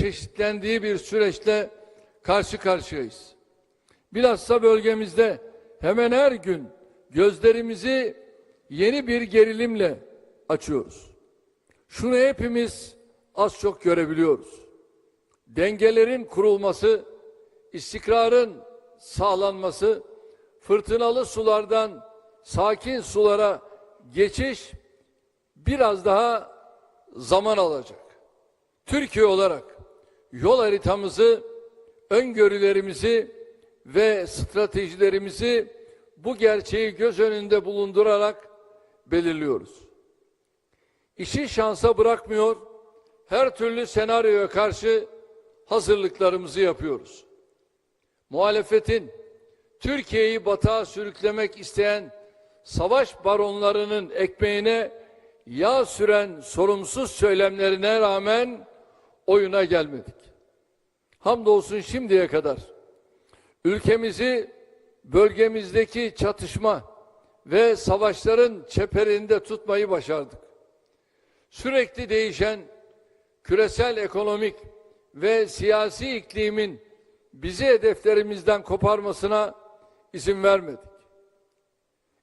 çeşitlendiği bir süreçte karşı karşıyayız. Bilhassa bölgemizde hemen her gün gözlerimizi yeni bir gerilimle açıyoruz. Şunu hepimiz az çok görebiliyoruz. Dengelerin kurulması, istikrarın sağlanması, fırtınalı sulardan sakin sulara geçiş biraz daha zaman alacak. Türkiye olarak yol haritamızı, öngörülerimizi ve stratejilerimizi bu gerçeği göz önünde bulundurarak belirliyoruz. İşi şansa bırakmıyor, her türlü senaryoya karşı hazırlıklarımızı yapıyoruz. Muhalefetin Türkiye'yi batağa sürüklemek isteyen savaş baronlarının ekmeğine yağ süren sorumsuz söylemlerine rağmen oyuna gelmedik. Hamdolsun şimdiye kadar ülkemizi bölgemizdeki çatışma ve savaşların çeperinde tutmayı başardık. Sürekli değişen küresel ekonomik ve siyasi iklimin bizi hedeflerimizden koparmasına izin vermedik.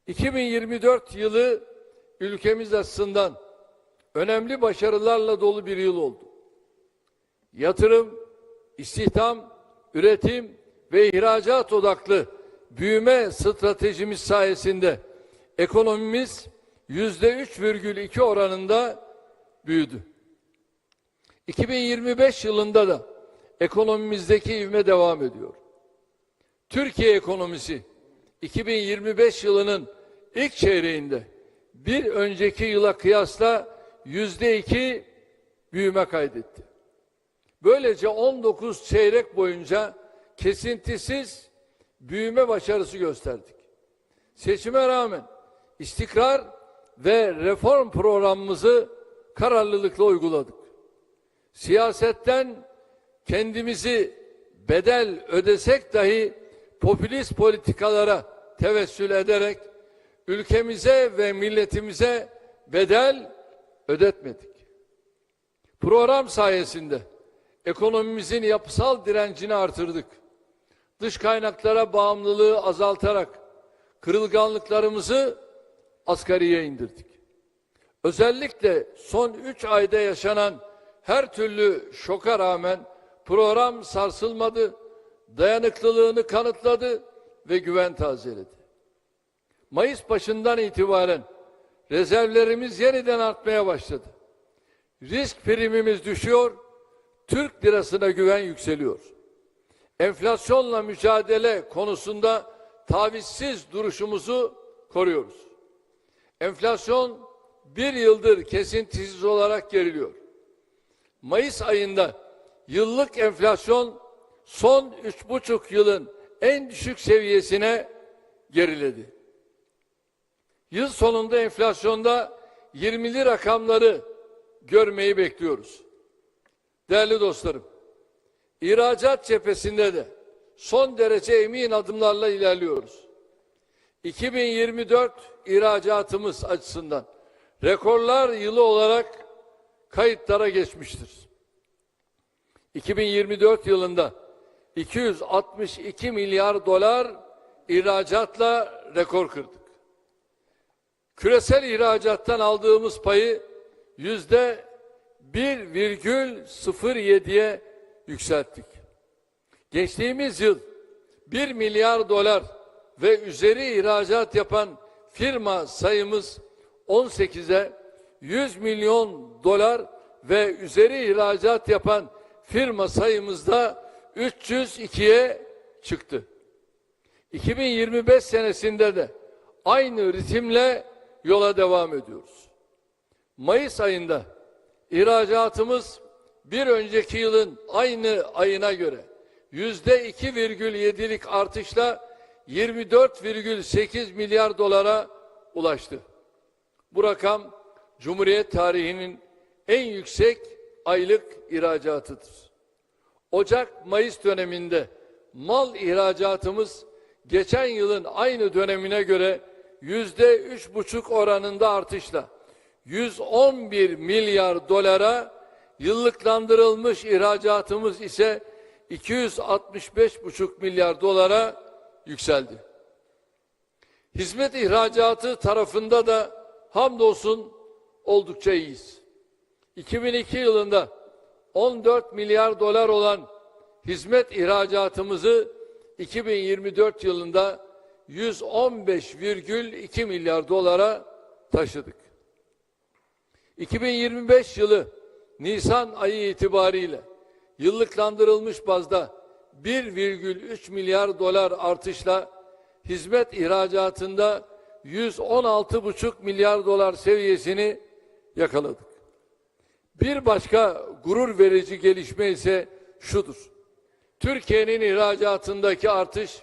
2024 yılı ülkemiz açısından önemli başarılarla dolu bir yıl oldu. Yatırım, istihdam, üretim ve ihracat odaklı büyüme stratejimiz sayesinde ekonomimiz yüzde 3,2 oranında büyüdü. 2025 yılında da ekonomimizdeki ivme devam ediyor. Türkiye ekonomisi 2025 yılının ilk çeyreğinde bir önceki yıla kıyasla yüzde iki büyüme kaydetti. Böylece 19 çeyrek boyunca kesintisiz büyüme başarısı gösterdik. Seçime rağmen istikrar ve reform programımızı kararlılıkla uyguladık. Siyasetten kendimizi bedel ödesek dahi popülist politikalara tevessül ederek ülkemize ve milletimize bedel ödetmedik. Program sayesinde ekonomimizin yapısal direncini artırdık. Dış kaynaklara bağımlılığı azaltarak kırılganlıklarımızı asgariye indirdik. Özellikle son üç ayda yaşanan her türlü şoka rağmen program sarsılmadı, dayanıklılığını kanıtladı ve güven tazeledi. Mayıs başından itibaren rezervlerimiz yeniden artmaya başladı. Risk primimiz düşüyor, Türk lirasına güven yükseliyor. Enflasyonla mücadele konusunda tavizsiz duruşumuzu koruyoruz. Enflasyon bir yıldır kesintisiz olarak geriliyor. Mayıs ayında yıllık enflasyon son üç buçuk yılın en düşük seviyesine geriledi. Yıl sonunda enflasyonda 20'li rakamları görmeyi bekliyoruz. Değerli dostlarım, ihracat cephesinde de son derece emin adımlarla ilerliyoruz. 2024 ihracatımız açısından rekorlar yılı olarak kayıtlara geçmiştir. 2024 yılında 262 milyar dolar ihracatla rekor kırdık. Küresel ihracattan aldığımız payı yüzde 1,07'ye yükselttik. Geçtiğimiz yıl 1 milyar dolar ve üzeri ihracat yapan firma sayımız 18'e 100 milyon dolar ve üzeri ihracat yapan firma sayımızda 302'ye çıktı. 2025 senesinde de aynı ritimle yola devam ediyoruz. Mayıs ayında ihracatımız bir önceki yılın aynı ayına göre yüzde 2,7'lik artışla 24,8 milyar dolara ulaştı. Bu rakam Cumhuriyet tarihinin en yüksek aylık ihracatıdır. Ocak-Mayıs döneminde mal ihracatımız geçen yılın aynı dönemine göre yüzde üç buçuk oranında artışla 111 milyar dolara yıllıklandırılmış ihracatımız ise 265,5 milyar dolara yükseldi. Hizmet ihracatı tarafında da hamdolsun oldukça iyiyiz. 2002 yılında 14 milyar dolar olan hizmet ihracatımızı 2024 yılında 115,2 milyar dolara taşıdık. 2025 yılı Nisan ayı itibariyle yıllıklandırılmış bazda 1,3 milyar dolar artışla hizmet ihracatında 116,5 milyar dolar seviyesini yakaladık. Bir başka gurur verici gelişme ise şudur. Türkiye'nin ihracatındaki artış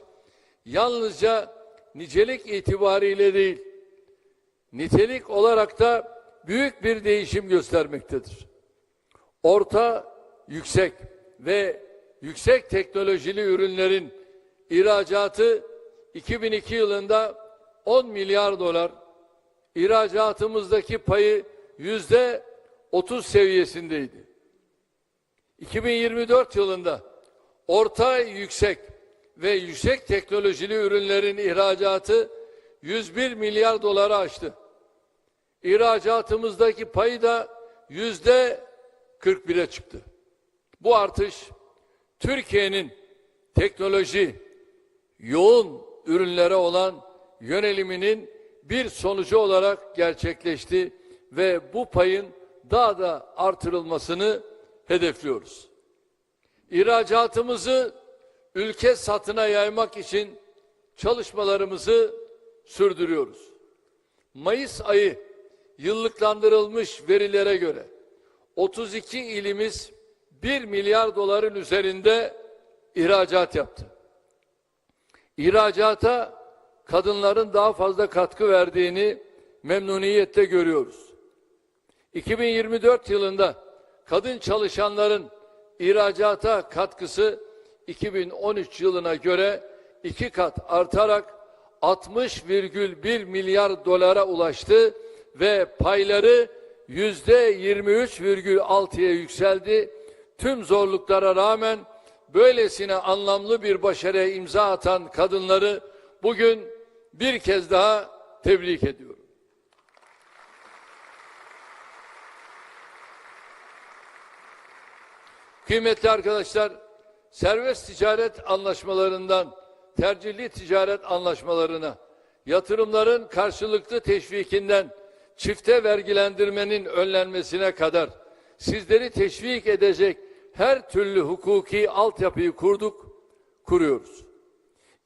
yalnızca nicelik itibariyle değil, nitelik olarak da büyük bir değişim göstermektedir. Orta, yüksek ve yüksek teknolojili ürünlerin ihracatı 2002 yılında 10 milyar dolar, ihracatımızdaki payı yüzde 30 seviyesindeydi. 2024 yılında orta, yüksek ve yüksek teknolojili ürünlerin ihracatı 101 milyar doları aştı. İhracatımızdaki payı da yüzde 41'e çıktı. Bu artış Türkiye'nin teknoloji yoğun ürünlere olan yöneliminin bir sonucu olarak gerçekleşti ve bu payın daha da artırılmasını hedefliyoruz. İhracatımızı ülke satına yaymak için çalışmalarımızı sürdürüyoruz. Mayıs ayı yıllıklandırılmış verilere göre 32 ilimiz 1 milyar doların üzerinde ihracat yaptı. İhracata kadınların daha fazla katkı verdiğini memnuniyetle görüyoruz. 2024 yılında kadın çalışanların ihracata katkısı 2013 yılına göre iki kat artarak 60,1 milyar dolara ulaştı ve payları yüzde 23,6'ya yükseldi. Tüm zorluklara rağmen böylesine anlamlı bir başarıya imza atan kadınları bugün bir kez daha tebrik ediyorum. Kıymetli arkadaşlar, serbest ticaret anlaşmalarından tercihli ticaret anlaşmalarına, yatırımların karşılıklı teşvikinden çifte vergilendirmenin önlenmesine kadar sizleri teşvik edecek her türlü hukuki altyapıyı kurduk, kuruyoruz.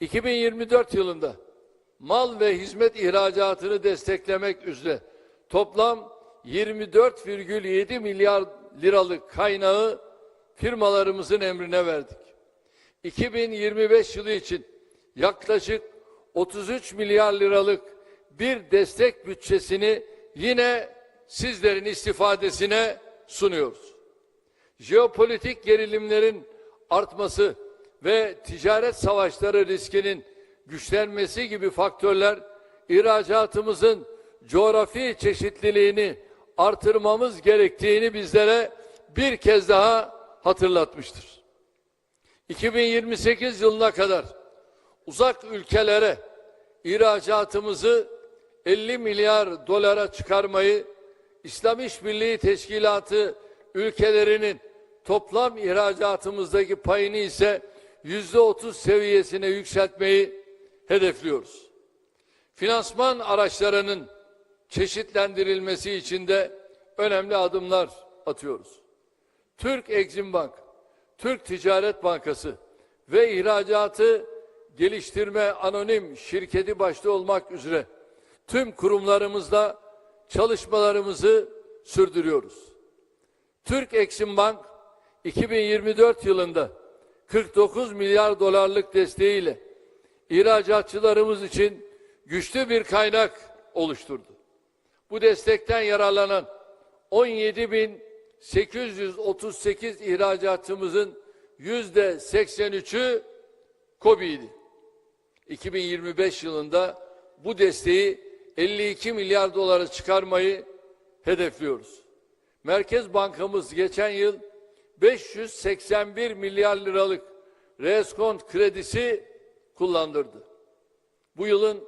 2024 yılında mal ve hizmet ihracatını desteklemek üzere toplam 24,7 milyar liralık kaynağı firmalarımızın emrine verdik. 2025 yılı için yaklaşık 33 milyar liralık bir destek bütçesini yine sizlerin istifadesine sunuyoruz. Jeopolitik gerilimlerin artması ve ticaret savaşları riskinin güçlenmesi gibi faktörler ihracatımızın coğrafi çeşitliliğini artırmamız gerektiğini bizlere bir kez daha hatırlatmıştır. 2028 yılına kadar uzak ülkelere ihracatımızı 50 milyar dolara çıkarmayı İslam İşbirliği Teşkilatı ülkelerinin toplam ihracatımızdaki payını ise yüzde otuz seviyesine yükseltmeyi hedefliyoruz. Finansman araçlarının çeşitlendirilmesi için de önemli adımlar atıyoruz. Türk Exim Bank, Türk Ticaret Bankası ve İhracatı Geliştirme Anonim Şirketi başta olmak üzere tüm kurumlarımızla çalışmalarımızı sürdürüyoruz. Türk Exim Bank 2024 yılında 49 milyar dolarlık desteğiyle ihracatçılarımız için güçlü bir kaynak oluşturdu. Bu destekten yararlanan 17.838 ihracatımızın yüzde 83'ü KOBİ'ydi. 2025 yılında bu desteği 52 milyar dolara çıkarmayı hedefliyoruz. Merkez Bankamız geçen yıl 581 milyar liralık reskont kredisi kullandırdı. Bu yılın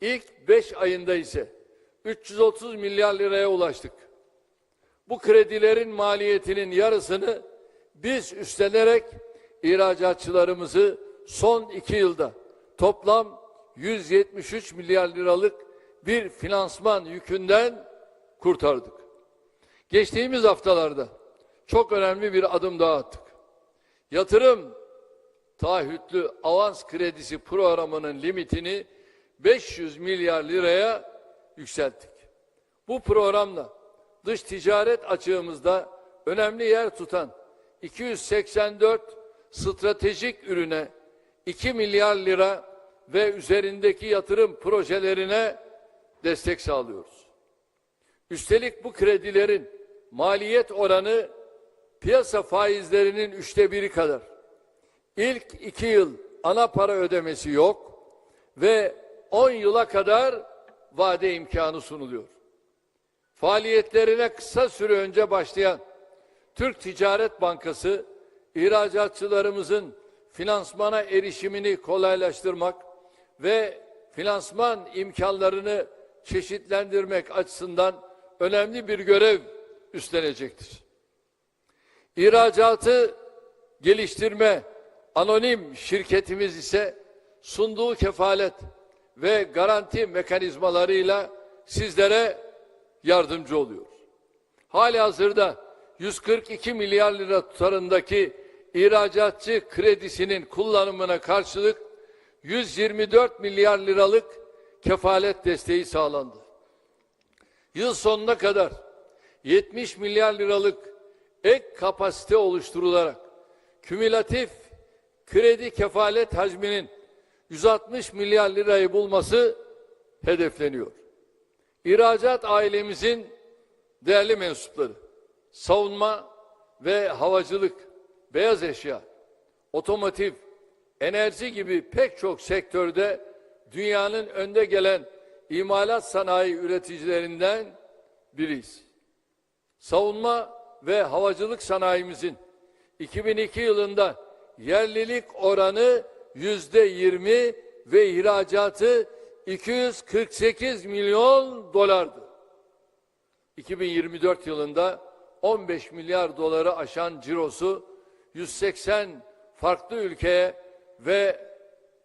ilk 5 ayında ise 330 milyar liraya ulaştık. Bu kredilerin maliyetinin yarısını biz üstlenerek ihracatçılarımızı son iki yılda toplam 173 milyar liralık bir finansman yükünden kurtardık. Geçtiğimiz haftalarda çok önemli bir adım daha attık. Yatırım taahhütlü avans kredisi programının limitini 500 milyar liraya yükselttik. Bu programla dış ticaret açığımızda önemli yer tutan 284 stratejik ürüne 2 milyar lira ve üzerindeki yatırım projelerine destek sağlıyoruz. Üstelik bu kredilerin maliyet oranı piyasa faizlerinin üçte biri kadar. İlk iki yıl ana para ödemesi yok ve 10 yıla kadar vade imkanı sunuluyor. Faaliyetlerine kısa süre önce başlayan Türk Ticaret Bankası ihracatçılarımızın finansmana erişimini kolaylaştırmak ve finansman imkanlarını çeşitlendirmek açısından önemli bir görev üstlenecektir. İhracatı geliştirme anonim şirketimiz ise sunduğu kefalet ve garanti mekanizmalarıyla sizlere yardımcı oluyor. Hali hazırda 142 milyar lira tutarındaki ihracatçı kredisinin kullanımına karşılık 124 milyar liralık kefalet desteği sağlandı. Yıl sonuna kadar 70 milyar liralık ek kapasite oluşturularak kümülatif kredi kefalet hacminin 160 milyar lirayı bulması hedefleniyor. İhracat ailemizin değerli mensupları, savunma ve havacılık, beyaz eşya, otomotiv, enerji gibi pek çok sektörde dünyanın önde gelen imalat sanayi üreticilerinden biriyiz. Savunma ve havacılık sanayimizin 2002 yılında yerlilik oranı yüzde 20 ve ihracatı 248 milyon dolardı. 2024 yılında 15 milyar doları aşan cirosu 180 farklı ülkeye ve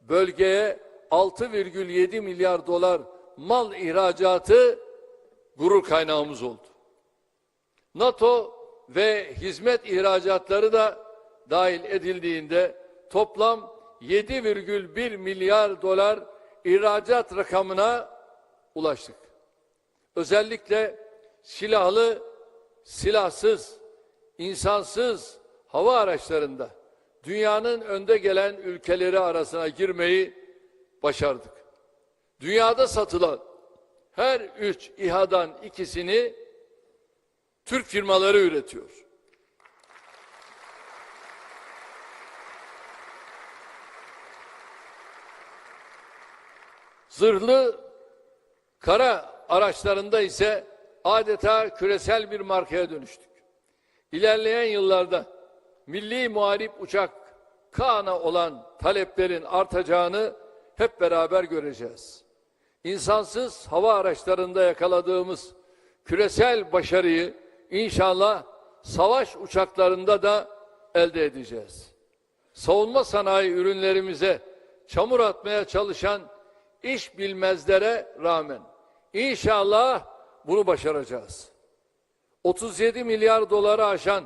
bölgeye 6,7 milyar dolar mal ihracatı gurur kaynağımız oldu. NATO ve hizmet ihracatları da dahil edildiğinde toplam 7,1 milyar dolar ihracat rakamına ulaştık. Özellikle silahlı, silahsız, insansız hava araçlarında dünyanın önde gelen ülkeleri arasına girmeyi başardık. Dünyada satılan her üç İHA'dan ikisini Türk firmaları üretiyor. Zırhlı kara araçlarında ise adeta küresel bir markaya dönüştük. İlerleyen yıllarda milli muharip uçak Kaan'a olan taleplerin artacağını hep beraber göreceğiz. İnsansız hava araçlarında yakaladığımız küresel başarıyı inşallah savaş uçaklarında da elde edeceğiz. Savunma sanayi ürünlerimize çamur atmaya çalışan iş bilmezlere rağmen inşallah bunu başaracağız. 37 milyar doları aşan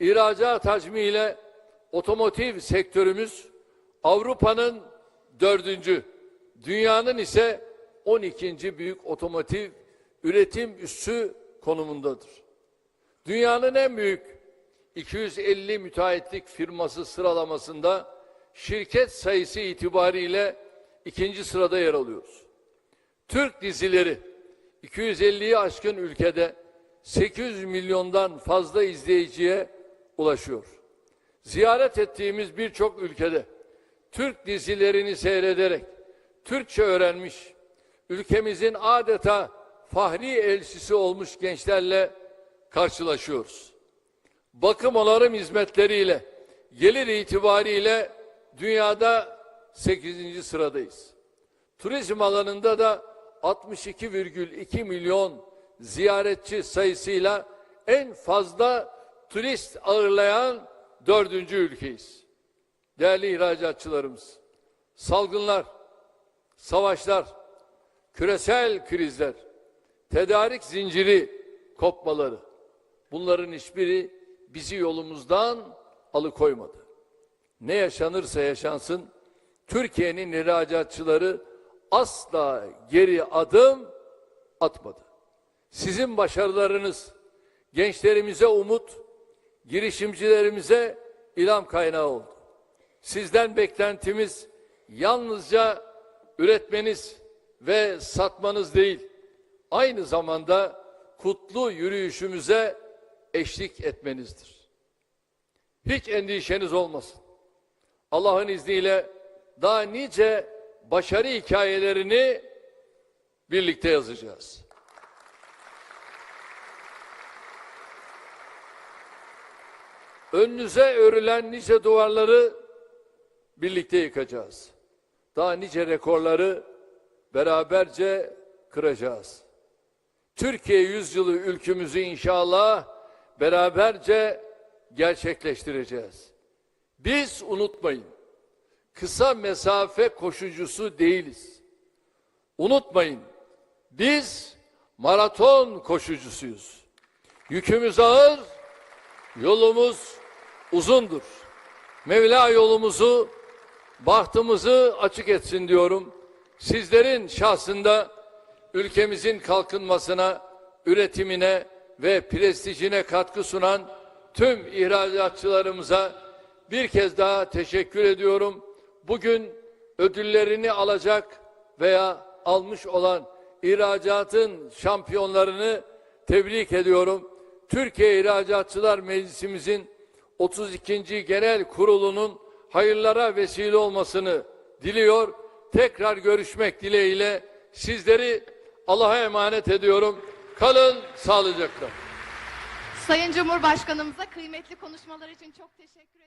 ihracat hacmiyle otomotiv sektörümüz Avrupa'nın dördüncü, dünyanın ise 12. büyük otomotiv üretim üssü konumundadır. Dünyanın en büyük 250 müteahhitlik firması sıralamasında şirket sayısı itibariyle ikinci sırada yer alıyoruz. Türk dizileri 250'yi aşkın ülkede 800 milyondan fazla izleyiciye ulaşıyor. Ziyaret ettiğimiz birçok ülkede Türk dizilerini seyrederek Türkçe öğrenmiş, ülkemizin adeta fahri elçisi olmuş gençlerle karşılaşıyoruz. Bakım onarım hizmetleriyle gelir itibariyle dünyada 8. sıradayız. Turizm alanında da 62,2 milyon ziyaretçi sayısıyla en fazla turist ağırlayan dördüncü ülkeyiz. Değerli ihracatçılarımız, salgınlar, savaşlar, küresel krizler, tedarik zinciri kopmaları, bunların hiçbiri bizi yolumuzdan alıkoymadı. Ne yaşanırsa yaşansın, Türkiye'nin ihracatçıları asla geri adım atmadı. Sizin başarılarınız gençlerimize umut, girişimcilerimize ilham kaynağı oldu. Sizden beklentimiz yalnızca üretmeniz ve satmanız değil, aynı zamanda kutlu yürüyüşümüze eşlik etmenizdir. Hiç endişeniz olmasın. Allah'ın izniyle daha nice başarı hikayelerini birlikte yazacağız. Önünüze örülen nice duvarları birlikte yıkacağız. Daha nice rekorları beraberce kıracağız. Türkiye yüzyılı ülkümüzü inşallah beraberce gerçekleştireceğiz. Biz unutmayın, kısa mesafe koşucusu değiliz. Unutmayın, biz maraton koşucusuyuz. Yükümüz ağır, yolumuz uzundur. Mevla yolumuzu, bahtımızı açık etsin diyorum. Sizlerin şahsında ülkemizin kalkınmasına, üretimine ve prestijine katkı sunan tüm ihracatçılarımıza bir kez daha teşekkür ediyorum. Bugün ödüllerini alacak veya almış olan ihracatın şampiyonlarını tebrik ediyorum. Türkiye İhracatçılar Meclisimizin 32. Genel Kurulu'nun hayırlara vesile olmasını diliyor. Tekrar görüşmek dileğiyle sizleri Allah'a emanet ediyorum. Kalın sağlıcakla. Sayın Cumhurbaşkanımıza kıymetli konuşmalar için çok teşekkür.